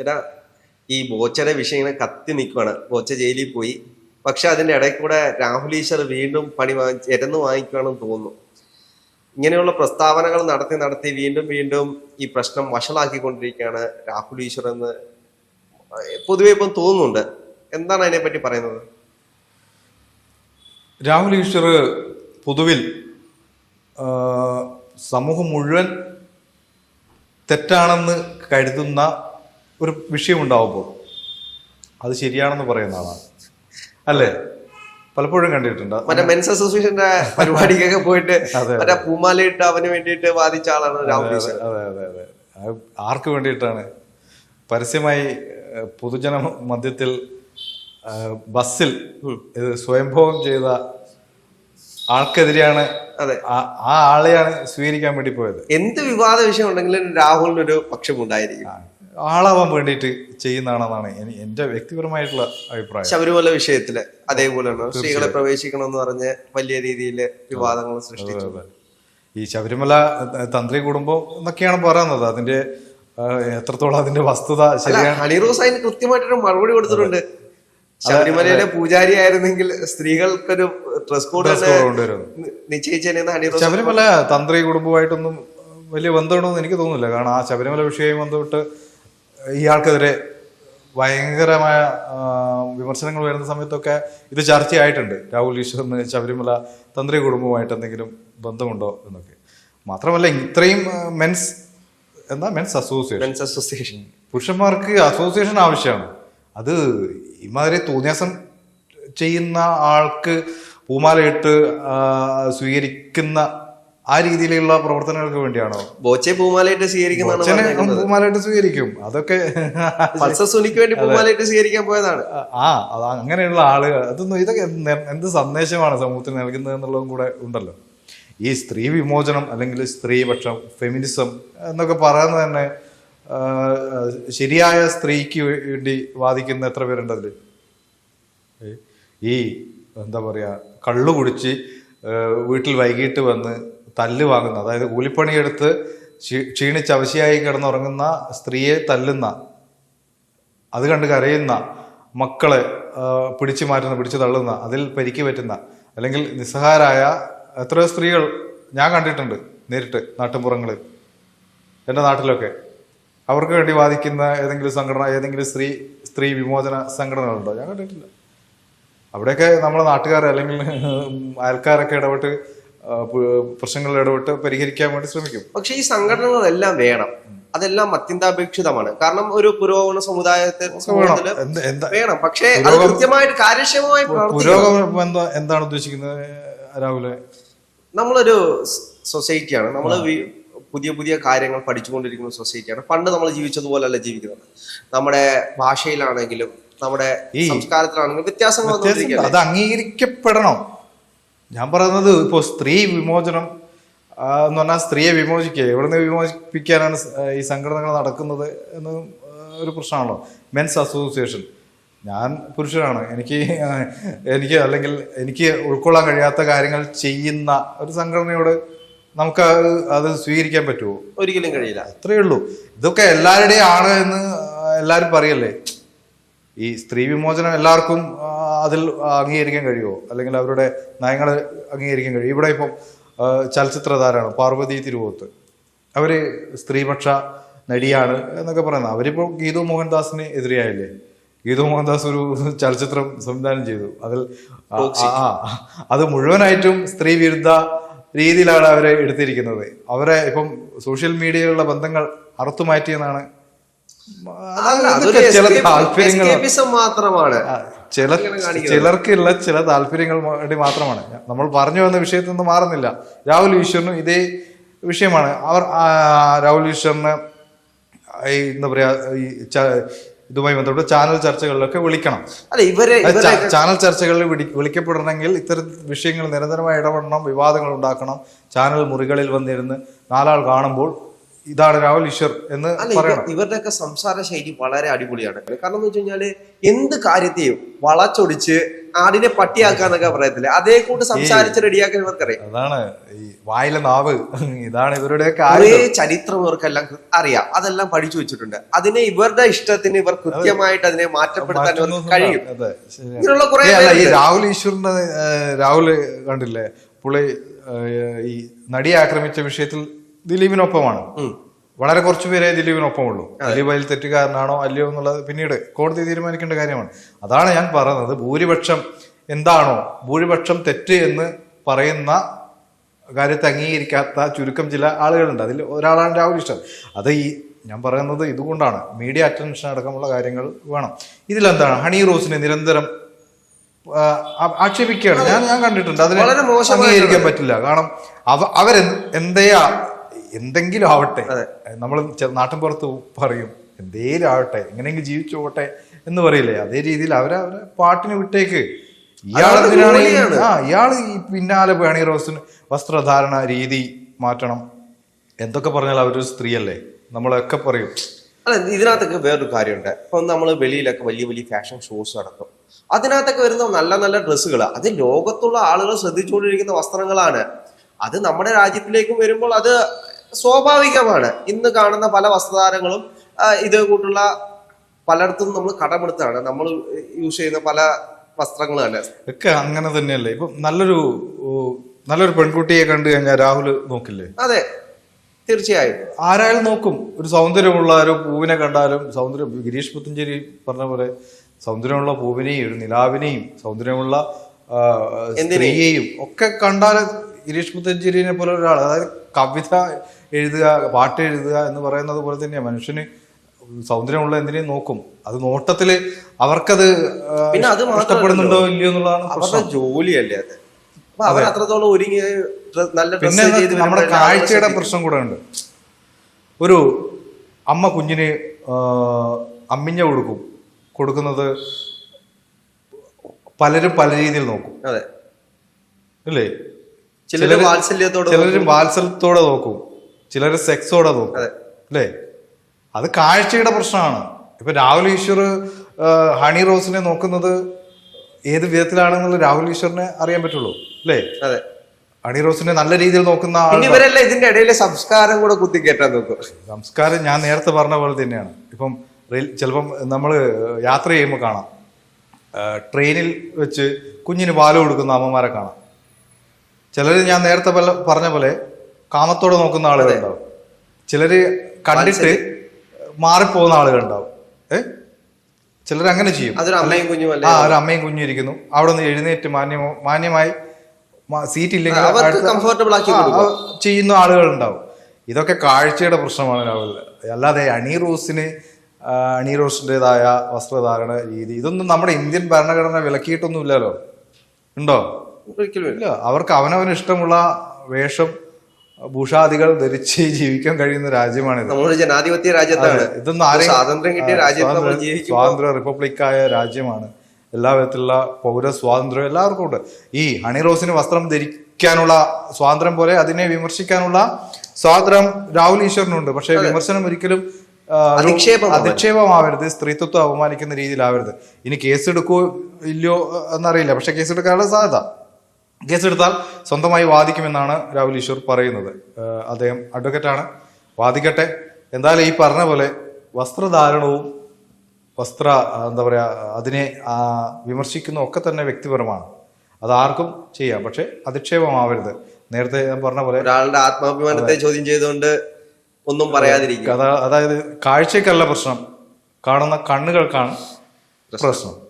ചേട്ടാ ഈ ബോച്ചയുടെ വിഷയം ഇങ്ങനെ കത്തി നിൽക്കുവാണ് ബോച്ച ജയിലിൽ പോയി. പക്ഷെ അതിന്റെ ഇടയിൽ കൂടെ രാഹുൽ ഈശ്വർ വീണ്ടും പണി വാങ്ങി എരന്ന് വാങ്ങിക്കുകയാണെന്ന് തോന്നുന്നു. ഇങ്ങനെയുള്ള പ്രസ്താവനകൾ നടത്തി നടത്തി വീണ്ടും വീണ്ടും ഈ പ്രശ്നം വഷളാക്കിക്കൊണ്ടിരിക്കുകയാണ് രാഹുൽ ഈശ്വർ എന്ന് പൊതുവെ ഇപ്പം തോന്നുന്നുണ്ട്. എന്താണ് അതിനെപ്പറ്റി പറയുന്നത്? രാഹുൽ ഈശ്വർ പൊതുവിൽ സമൂഹം മുഴുവൻ തെറ്റാണെന്ന് കരുതുന്ന ഒരു വിഷയം ഉണ്ടാവുമ്പോൾ അത് ശരിയാണെന്ന് പറയുന്ന ആളാണ്. അല്ലേ? പലപ്പോഴും കണ്ടിട്ടുണ്ട്. മറ്റേ മെൻസ് അസോസിയേഷന്റെ പരിപാടിക്കൊക്കെ പോയിട്ട്. മറ്റേ പൂമാലയിട്ട് അവന് വേണ്ടിയിട്ട് വാദിച്ച ആളാണ് അതെ അതെ അതെ ആർക്ക് വേണ്ടിയിട്ടാണ്? പരസ്യമായി പൊതുജന മധ്യത്തിൽ ബസ്സിൽ ഇത് സ്വയംഭോഗം ചെയ്ത ആൾക്കെതിരെയാണ് അതെ. ആ- ആ ആളെയാണ് സ്വീകരിക്കാൻ വേണ്ടി പോയത്. എന്ത് വിവാദ വിഷയം ഉണ്ടെങ്കിലും രാഹുലിനൊരു പക്ഷമുണ്ടായിരിക്കും. ആളാവാൻ വേണ്ടിയിട്ട് ചെയ്യുന്നതാണെന്നാണ് എന്റെ വ്യക്തിപരമായിട്ടുള്ള അഭിപ്രായം. ശബരിമല വിഷയത്തിൽ അതേപോലെയാണ്. സ്ത്രീകളെ പ്രവേശിക്കണം എന്ന് പറഞ്ഞ് വലിയ രീതിയിൽ വിവാദങ്ങൾ സൃഷ്ടിച്ചു. ഈ ശബരിമല തന്ത്രി കുടുംബം എന്നൊക്കെയാണ് പറയുന്നത്. അതിന്റെ എത്രത്തോളം അതിന്റെ വസ്തുത ശരിയാണ്. ഹണി റോസ് അതിന് കൃത്യമായിട്ടൊരു മറുപടി കൊടുത്തിട്ടുണ്ട്. ശബരിമലയിലെ പൂജാരി ആയിരുന്നെങ്കിൽ സ്ത്രീകൾക്കൊരു ഡ്രസ് കോഡ് നിശ്ചയിച്ചു ശബരിമല തന്ത്രി കുടുംബമായിട്ടൊന്നും വലിയ ബന്ധമുണ്ടെന്ന് എനിക്ക് തോന്നുന്നില്ല. കാരണം ആ ശബരിമല വിഷയവുമായി ബന്ധപ്പെട്ട് ഇയാൾക്കെതിരെ ഭയങ്കരമായ വിമർശനങ്ങൾ വരുന്ന സമയത്തൊക്കെ ഇത് ചർച്ചയായിട്ടുണ്ട്. രാഹുൽ ഈശ്വറിന് ശബരിമല തന്ത്രി കുടുംബവുമായിട്ട് എന്തെങ്കിലും ബന്ധമുണ്ടോ എന്നൊക്കെ. മാത്രമല്ല ഇത്രയും മെൻസ് എന്താ മെൻസ് അസോസിയേഷൻ മെൻസ് അസോസിയേഷൻ പുരുഷന്മാർക്ക് അസോസിയേഷൻ ആവശ്യമാണ്. അത് ഇമാതിരി തോന്നിയാസം ചെയ്യുന്ന ആൾക്ക് പൂമാലയിട്ട് സ്വീകരിക്കുന്ന ആ രീതിയിലുള്ള പ്രവർത്തനങ്ങൾക്ക് വേണ്ടിയാണോ? ബോച്ചെ പൂമാലയിട്ട് സ്വീകരിക്കുന്നതാണ് പറഞ്ഞേക്കുന്നത്. പൂമാലയിട്ട് സ്വീകരിക്കും. അതൊക്കെ സുനിക്ക് വേണ്ടി പൂമാലയിട്ട് സ്വീകരിക്കാൻ പോയതാണ്. ആ അത് അങ്ങനെയുള്ള ആളുകൾ അതൊന്നും ഇതൊക്കെ എന്ത് സന്ദേശമാണ് സമൂഹത്തിന് നൽകുന്നത് എന്നുള്ളതും കൂടെ ഉണ്ടല്ലോ. ഈ സ്ത്രീ വിമോചനം അല്ലെങ്കിൽ സ്ത്രീപക്ഷം ഫെമിനിസം എന്നൊക്കെ പറയുന്നത് തന്നെ ശരിയായ സ്ത്രീക്ക് വേണ്ടി വാദിക്കുന്ന എത്ര പേരുണ്ട് അതിൽ ഈ എന്താ പറയുക കള്ളു കുടിച്ച് വീട്ടിൽ വൈകിട്ട് വന്ന് തല്ല് വാങ്ങുന്ന അതായത് കൂലിപ്പണിയെടുത്ത് ക്ഷീ- ക്ഷീണിച്ച് അവശിയായി കിടന്നുറങ്ങുന്ന സ്ത്രീയെ തല്ലുന്ന അത് കണ്ട് കരയുന്ന മക്കളെ പിടിച്ചു മാറ്റുന്ന പിടിച്ചു തള്ളുന്ന അതിൽ പരിക്ക് പറ്റുന്ന അല്ലെങ്കിൽ നിസ്സഹാരായ എത്രയോ സ്ത്രീകൾ ഞാൻ കണ്ടിട്ടുണ്ട് നേരിട്ട് നാട്ടുപുറങ്ങളിൽ എന്റെ നാട്ടിലൊക്കെ. അവർക്ക് വേണ്ടി വാദിക്കുന്ന ഏതെങ്കിലും സംഘടന ഏതെങ്കിലും സ്ത്രീ സ്ത്രീ വിമോചന സംഘടനകളുണ്ടോ? ഞാൻ കണ്ടിട്ടില്ല. അവിടെയൊക്കെ നമ്മളെ നാട്ടുകാർ അല്ലെങ്കിൽ അയൽക്കാരൊക്കെ ഇടപെട്ട് പ്രശ്നങ്ങളിൽ ഇടപെട്ട് പരിഹരിക്കാൻ വേണ്ടി ശ്രമിക്കും. പക്ഷേ ഈ സംഘടനകളെല്ലാം വേണം. അതെല്ലാം അത്യന്താപേക്ഷിതമാണ്. കാരണം ഒരു പുരോഗമന സമുദായത്തെ വേണം. പക്ഷേ അത് കൃത്യമായിട്ട് കാര്യക്ഷമമായി പുരോഗമനം എന്താണ് ഉദ്ദേശിക്കുന്നത് രാഹുലെ? നമ്മളൊരു സൊസൈറ്റിയാണ്. നമ്മൾ പുതിയ പുതിയ കാര്യങ്ങൾ പഠിച്ചുകൊണ്ടിരിക്കുന്ന സൊസൈറ്റിയാണ്. പണ്ട് നമ്മൾ ജീവിച്ചതുപോലല്ല ജീവിക്കുന്നത്. നമ്മുടെ ഭാഷയിലാണെങ്കിലും നമ്മുടെ സംസ്കാരത്തിലാണെങ്കിലും വ്യത്യാസങ്ങൾ അത് അംഗീകരിക്കപ്പെടണം. ഞാൻ പറയുന്നത് ഇപ്പോൾ സ്ത്രീ വിമോചനം എന്ന് പറഞ്ഞാൽ സ്ത്രീയെ വിമോചിക്കുക. എവിടെ നിന്ന് വിമോചിപ്പിക്കാനാണ് ഈ സംഘടനകൾ നടക്കുന്നത് എന്ന് ഒരു പ്രശ്നമാണല്ലോ. മെൻസ് അസോസിയേഷൻ ഞാൻ പുരുഷനാണ്. എനിക്ക് എനിക്ക് അല്ലെങ്കിൽ എനിക്ക് ഉൾക്കൊള്ളാൻ കഴിയാത്ത കാര്യങ്ങൾ ചെയ്യുന്ന ഒരു സംഘടനയോട് നമുക്ക് അത് സ്വീകരിക്കാൻ പറ്റുമോ? ഒരിക്കലും കഴിയില്ല. അത്രയേ ഉള്ളൂ. ഇതൊക്കെ എല്ലാവരുടെയും ആണ് എന്ന് എല്ലാവരും പറയല്ലേ? ഈ സ്ത്രീ വിമോചനം എല്ലാവർക്കും അതിൽ അംഗീകരിക്കാൻ കഴിയുമോ? അല്ലെങ്കിൽ അവരുടെ നയങ്ങൾ അംഗീകരിക്കാൻ കഴിയും ഇവിടെ ഇപ്പം ചലച്ചിത്ര താരമാണ് പാർവതി തിരുവോത്ത്. അവർ സ്ത്രീപക്ഷ നടിയാണ് എന്നൊക്കെ പറയുന്നത് അവരിപ്പോൾ ഗീതു മോഹൻദാസിന് എതിരെയായില്ലേ? ഗീതു മോഹൻദാസ് ഒരു ചലച്ചിത്രം സംവിധാനം ചെയ്തു. അതിൽ ആ, അത് മുഴുവനായിട്ടും സ്ത്രീ വിരുദ്ധ രീതിയിലാണ് അവരെ എടുത്തിരിക്കുന്നത്. അവരെ ഇപ്പം സോഷ്യൽ മീഡിയയിലുള്ള ബന്ധങ്ങൾ അറുത്തു മാറ്റിയെന്നാണ് അല്ല, അതൊക്കെ അതൊരു ചില താല്പര്യങ്ങൾ ചില ചിലർക്കുള്ള ചില താല്പര്യങ്ങൾ വേണ്ടി മാത്രമാണ്. നമ്മൾ പറഞ്ഞു വന്ന വിഷയത്തിൽ നിന്ന് മാറുന്നില്ല. രാഹുൽ ഈശ്വറിനും ഇതേ വിഷയമാണ്. അവർ രാഹുൽ ഈശ്വറിന് ഈ എന്താ പറയാ ഈ ഇതുമായി ബന്ധപ്പെട്ട് ചാനൽ ചർച്ചകളിലൊക്കെ വിളിക്കണം. അല്ല ഇവരെ ചാനൽ ചർച്ചകളിൽ വിളി- വിളിക്കപ്പെടണമെങ്കിൽ ഇത്തരം വിഷയങ്ങൾ നിരന്തരമായി ഇടപെടണം വിവാദങ്ങൾ ഉണ്ടാക്കണം ചാനൽ മുറികളിൽ വന്നിരുന്ന് നാലാൾ കാണുമ്പോൾ ഇതാണ് രാഹുൽ ഈശ്വർ എന്ന് പറയുന്നത് ഇവരുടെ പറയണം. ഇവരുടെയൊക്കെ സംസാര ശൈലി വളരെ അടിപൊളിയാണ്. കാരണം എന്ന് വെച്ച് കഴിഞ്ഞാൽ എന്ത് കാര്യത്തെയും വളച്ചൊടിച്ച് ആടിനെ പട്ടിയാക്കാന്നൊക്കെ പറയത്തില്ല? അതേ കൂട്ട് സംസാരിച്ച് റെഡിയാക്കാൻ ഇവർക്കറിയാം. അതാണ് ഈ വായിലെ നാവ്. ഇതാണ് ഇവരുടെ. ചരിത്രം ഇവർക്കെല്ലാം അറിയാം. അതെല്ലാം പഠിച്ചു വെച്ചിട്ടുണ്ട്. അതിനെ ഇവരുടെ ഇഷ്ടത്തിന് ഇവർ കൃത്യമായിട്ട് അതിനെ മാറ്റപ്പെടുത്താൻ ഇവർക്ക് കഴിയും. ഇങ്ങനെയുള്ള കുറെ ഈ രാഹുൽ ഈശ്വറിന്റെ രാഹുൽ രാഹുൽ കണ്ടില്ലേ? പുള്ളി ഈ നടിയെ ആക്രമിച്ച വിഷയത്തിൽ ദിലീപിനൊപ്പമാണ്. വളരെ കുറച്ചു പേരെ ദിലീപിനൊപ്പമുള്ളൂ. ദിലീപ് അതിൽ തെറ്റുകാരനാണോ അല്ലയോ എന്നുള്ളത് പിന്നീട് കോടതി തീരുമാനിക്കേണ്ട കാര്യമാണ്. അതാണ് ഞാൻ പറയുന്നത്. ഭൂരിപക്ഷം എന്താണോ ഭൂരിപക്ഷം തെറ്റ് എന്ന് പറയുന്ന കാര്യത്തെ അംഗീകരിക്കാത്ത ചുരുക്കം ചില ആളുകളുണ്ട്. അതിൽ ഒരാളാണ് രാഹുൽ ഇഷ്ടം. അത് ഈ ഞാൻ പറയുന്നത് ഇതുകൊണ്ടാണ്. മീഡിയ അറ്റൻഷൻ അടക്കമുള്ള കാര്യങ്ങൾ വേണം. ഇതിലെന്താണ്? ഹണി റോസിനെ നിരന്തരം ആക്ഷേപിക്കുകയാണ്. ഞാൻ ഞാൻ കണ്ടിട്ടുണ്ട്. അതിൽ അംഗീകരിക്കാൻ പറ്റില്ല. കാരണം അവ അവരെ എന്തേയാ എന്തെങ്കിലും ആവട്ടെ. നമ്മൾ നാട്ടിൻ പുറത്ത് പറയും എന്തേലും ആവട്ടെ എങ്ങനെയെങ്കിലും ജീവിച്ചു പോകട്ടെ എന്ന് പറയില്ലേ? അതേ രീതിയിൽ അവരെ അവരെ പാട്ടിന് വിട്ടേക്ക്. ഇയാൾ. ആ ഇയാൾ ഈ പിന്നാലെ ഹണി റോസിന് വസ്ത്രധാരണ രീതി മാറ്റണം. എന്തൊക്കെ പറഞ്ഞാൽ അവരൊരു സ്ത്രീയല്ലേ? നമ്മളൊക്കെ പറയും. അല്ല ഇതിനകത്തൊക്കെ വേറൊരു കാര്യമുണ്ട്. ഇപ്പൊ നമ്മൾ വെളിയിലൊക്കെ വലിയ വലിയ ഫാഷൻ ഷോസ് നടത്തും. അതിനകത്തൊക്കെ വരുന്ന നല്ല നല്ല ഡ്രസ്സുകൾ അത് ലോകത്തുള്ള ആളുകൾ ശ്രദ്ധിച്ചുകൊണ്ടിരിക്കുന്ന വസ്ത്രങ്ങളാണ്. അത് നമ്മുടെ രാജ്യത്തിലേക്കും വരുമ്പോൾ അത് സ്വാഭാവികമാണ്. ഇന്ന് കാണുന്ന പല വസ്ത്രധാരങ്ങളും ഇത് കൂട്ടുള്ള പലയിടത്തും നമ്മൾ കടമെടുത്താണ്. നമ്മൾ യൂസ് ചെയ്യുന്ന പല വസ്ത്രങ്ങൾ തന്നെ. ഒക്കെ അങ്ങനെ തന്നെയല്ലേ? ഇപ്പം നല്ലൊരു നല്ലൊരു പെൺകുട്ടിയെ കണ്ടു കഴിഞ്ഞാൽ രാഹുൽ നോക്കില്ലേ? അതെ തീർച്ചയായും. ആരായാലും നോക്കും. ഒരു സൗന്ദര്യമുള്ള ഒരു പൂവിനെ കണ്ടാലും സൗന്ദര്യം ഗിരീഷ് പുത്തഞ്ചേരി പറഞ്ഞ പോലെ സൗന്ദര്യമുള്ള പൂവിനെയും ഒരു നിലാവിനെയും സൗന്ദര്യമുള്ള സ്ത്രീയെയും ഒക്കെ കണ്ടാൽ ഗിരീഷ് പുത്തഞ്ചേരിനെ പോലെ ഒരാൾ അതായത് കവിത എഴുതുക പാട്ട് എഴുതുക എന്ന് പറയുന്നത് പോലെ തന്നെയാണ് മനുഷ്യന് സൗന്ദര്യമുള്ള എന്തിനേയും നോക്കും. അത് നോട്ടത്തിൽ അവർക്കത് പിന്നെ അത്. ഇഷ്ടപ്പെടുന്നുണ്ടോ ഇല്ലയോ എന്നുള്ളതാണ് അവരുടെ ജോലിയല്ലേ അത്? അവർ അത്രത്തോളം ഒരുങ്ങി നല്ല പിന്നെ നമ്മുടെ കാഴ്ചയുടെ പ്രശ്നം കൂടെ ഉണ്ട്. ഒരു അമ്മ കുഞ്ഞിന് അമ്മിഞ്ഞ കൊടുക്കും കൊടുക്കുന്നത് പലരും പല രീതിയിൽ നോക്കും. അതെ. അല്ലേ? ചിലര് വാത്സല്യത്തോടെ നോക്കും. ചിലര് സെക്സോടെ നോക്കും. അതെ. അല്ലേ? അത് കാഴ്ചയുടെ പ്രശ്നമാണ്. ഇപ്പൊ രാഹുൽ ഈശ്വർ ഹണി റോസിനെ നോക്കുന്നത് ഏത് വിധത്തിലാണെന്നുള്ള രാഹുൽ ഈശ്വറിനെ അറിയാൻ പറ്റുള്ളൂ. അല്ലേ? അതെ. ഹണി റോസിനെ നല്ല രീതിയിൽ നോക്കുന്ന ഇവരെല്ലാം ഇതിന്റെ ഇടയിലെ സംസ്കാരം കൂടെ കുത്തിക്കേറ്റാൻ നോക്കും. സംസ്കാരം ഞാൻ നേരത്തെ പറഞ്ഞ പോലെ തന്നെയാണ്. ഇപ്പം റെയിൽ ചിലപ്പം നമ്മൾ യാത്ര ചെയ്യുമ്പോൾ കാണാം. ട്രെയിനിൽ വെച്ച് കുഞ്ഞിന് പാൽ കൊടുക്കുന്ന അമ്മമാരെ കാണാം. ചിലർ ഞാൻ നേരത്തെ പറഞ്ഞ പോലെ കാമത്തോടെ നോക്കുന്ന ആളുകളുണ്ടാവും ചിലര് കണ്ടിട്ട് മാറിപ്പോകുന്ന ആളുകളുണ്ടാവും ഏ? ചിലർ അങ്ങനെ ചെയ്യും. അമ്മയും കുഞ്ഞും ആ ഒരു അമ്മയും കുഞ്ഞും ഇരിക്കുന്നു. അവിടെ നിന്ന് എഴുന്നേറ്റ് മാന്യമോ മാന്യമായി സീറ്റ് ഇല്ലെങ്കിൽ comfortable ആക്കി ചെയ്യുന്ന ആളുകളുണ്ടാവും ഇതൊക്കെ കാഴ്ചയുടെ പ്രശ്നമാണ് രാഹുലിന് അല്ലാതെ അണി റോസിന് അണി റോസിന്റെതായ വസ്ത്രധാരണ രീതി. ഇതൊന്നും നമ്മുടെ ഇന്ത്യൻ ഭരണഘടന വിലക്കിയിട്ടൊന്നുമില്ലല്ലോ. ഉണ്ടോ? ഒരിക്കലും അവർക്ക് അവനവന് ഇഷ്ടമുള്ള വേഷം ഭൂഷാദികൾ ധരിച്ച് ജീവിക്കാൻ കഴിയുന്ന രാജ്യമാണ് നമ്മുടെ ജനാധിപത്യ രാജ്യത്താണ്. ഇതൊന്നും ആരെയും സ്വാതന്ത്ര്യം കിട്ടിയ രാജ്യത്താണ് രാജ്യത്ത് സ്വാതന്ത്ര്യ- റിപ്പബ്ലിക്കായ രാജ്യമാണ്. എല്ലാ വിധത്തിലുള്ള പൗര സ്വാതന്ത്ര്യം എല്ലാവർക്കും ഉണ്ട്. ഈ ഹണി റോസിന് വസ്ത്രം ധരിക്കാനുള്ള സ്വാതന്ത്ര്യം പോലെ അതിനെ വിമർശിക്കാനുള്ള സ്വാതന്ത്ര്യം രാഹുൽ ഈശ്വറിനുണ്ട് പക്ഷേ വിമർശനം ഒരിക്കലും അധിക്ഷേപമാവരുത്. സ്ത്രീത്വത്വം അപമാനിക്കുന്ന രീതിയിലാവരുത്. ഇനി കേസ് എടുക്കോ ഇല്ലയോ എന്നറിയില്ല. പക്ഷെ കേസ് എടുക്കാനുള്ള സാധ്യത കേസെടുത്താൽ സ്വന്തമായി വാദിക്കുമെന്നാണ് രാഹുൽ ഈശ്വർ പറയുന്നത്. അദ്ദേഹം അഡ്വക്കേറ്റാണ്. വാദിക്കട്ടെ. എന്തായാലും ഈ പറഞ്ഞ പോലെ വസ്ത്രധാരണവും വസ്ത്ര എന്താ പറയുക അതിനെ വിമർശിക്കുന്ന ഒക്കെ തന്നെ വ്യക്തിപരമാണ്. അത് ആർക്കും ചെയ്യാം. പക്ഷെ അധിക്ഷേപമാവരുത്. നേരത്തെ ഞാൻ പറഞ്ഞ പോലെ ഒരാളുടെ ആത്മാഭിമാനത്തെ ചോദ്യം ചെയ്തുകൊണ്ട് ഒന്നും പറയാതിരിക്കുക അതായത് കാഴ്ചക്കല്ല പ്രശ്നം. കാണുന്ന കണ്ണുകൾക്കാണ് പ്രശ്നം.